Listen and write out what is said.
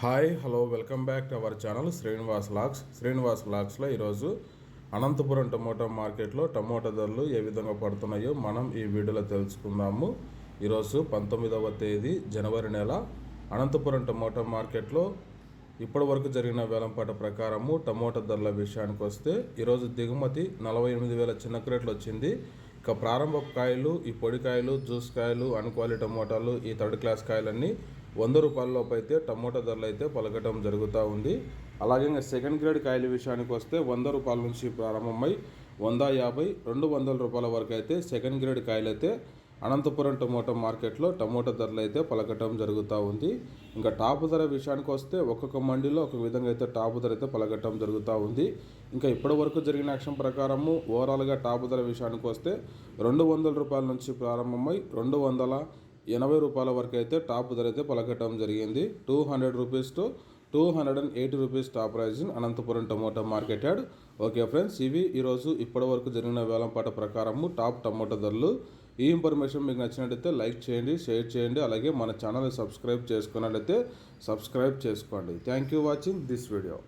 Hi hello welcome back to our channel Srinivas lakhs Srinivas లాక్స్లో ఈరోజు Anantapuram tomato మార్కెట్లో టమోటా ధరలు ఏ విధంగా పడుతున్నాయో మనం ఈ వీడియోలో తెలుసుకుందాము. ఈరోజు పంతొమ్మిదవ తేదీ జనవరి నెల. అనంతపురం టమోటా మార్కెట్లో ఇప్పటి వరకు జరిగిన వేలంపాట ప్రకారము టమోటా ధరల విషయానికి వస్తే ఈరోజు దిగుమతి నలభై ఎనిమిది వేల చిన్న క్రేట్లు వచ్చింది. ఇక ప్రారంభ కాయలు ఈ పొడి కాయలు జ్యూస్ కాయలు అన్క్వాలిటీ టమోటాలు ఈ థర్డ్ క్లాస్ కాయలన్నీ వంద రూపాయల లోపు అయితే టమోటా ధరలు అయితే పలకటం జరుగుతూ ఉంది. అలాగే ఇంకా సెకండ్ గ్రేడ్ కాయల విషయానికి వస్తే వంద రూపాయల నుంచి ప్రారంభమై వంద యాభై రెండు వందల రూపాయల వరకు అయితే సెకండ్ గ్రేడ్ కాయలు అయితే అనంతపురం టమోటా మార్కెట్లో టమోటా ధరలు అయితే పలకటం జరుగుతూ ఉంది. ఇంకా టాప్ ధర విషయానికి వస్తే ఒక్కొక్క మండీలో ఒక విధంగా అయితే టాప్ ధర అయితే పలకటం జరుగుతూ ఉంది. ఇంకా ఇప్పటి వరకు జరిగిన యాక్షన్ ప్రకారము ఓవరాల్గా టాప్ ధర విషయానికి వస్తే రెండు వందల రూపాయల నుంచి ప్రారంభమై రెండు వందల ఎనభై రూపాయల వరకు అయితే టాప్ ధర అయితే పలకటం జరిగింది. Two hundred rupees to two hundred and eighty rupees top price in Anantapuram tomato market yard okay friends ఇవి ఈరోజు ఇప్పటి వరకు జరిగిన వేలంపాట ప్రకారము టాప్ టమోటా ధరలు. ఈ ఇన్ఫర్మేషన్ మీకు నచ్చినట్టయితే లైక్ చేయండి షేర్ చేయండి అలాగే మన ఛానల్ని సబ్స్క్రైబ్ చేసుకున్నట్లయితే సబ్స్క్రైబ్ చేసుకోండి. Thank you watching this video.